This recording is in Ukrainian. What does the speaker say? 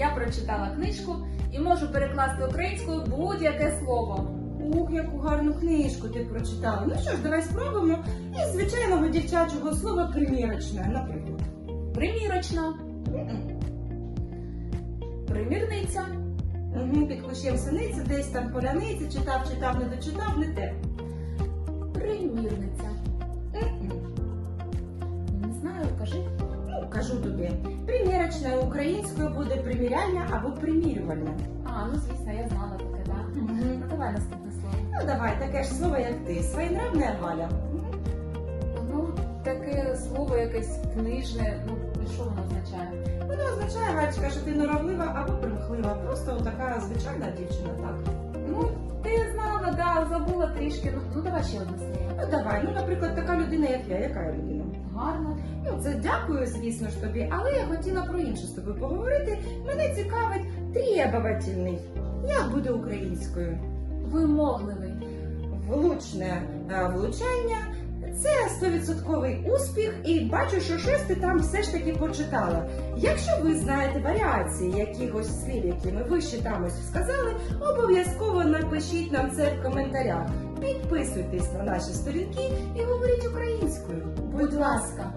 Я прочитала книжку і можу перекласти українською будь-яке слово. Ух, яку гарну книжку ти прочитала. Ну що ж, давай спробуємо із звичайного дівчачого слова примірочне, наприклад. Примірочна, примірниця, Угу, під кущем синиця, десь там поляниця, читав, читав, не дочитав, не те. примірниця. Не знаю, кажи. Ну, кажу тобі, примірочне українською буде приміряльня або примірювальня. А, ну звісно, я знала таке, так. Ну давай наступне слово. Ну давай, таке ж слово, як ти. Своєнравне Галя. Ну, таке слово якесь книжне, ну що воно означає? Воно означає, Галечка, що ти норовлива або примхлива. Просто така звичайна дівчина, так. Ну, ти да, забула трішки. Ну, ну давай ще одне слово. Ну давай, ну, наприклад, така людина, як я. Яка я людина? Гарно. Ну, це дякую, звісно ж тобі, але я хотіла про інше з тобою поговорити. Мене цікавить требовательний. Як буде українською? Вимогливий. Влучне е, влучання. Це стовідсотковий успіх, і бачу, що щось ти там все ж таки почитала. Якщо ви знаєте варіації якихось слів, які ми вище там ось сказали, обов'язково напишіть нам це в коментарях. Підписуйтесь на наші сторінки і говоріть українською. Будь ласка.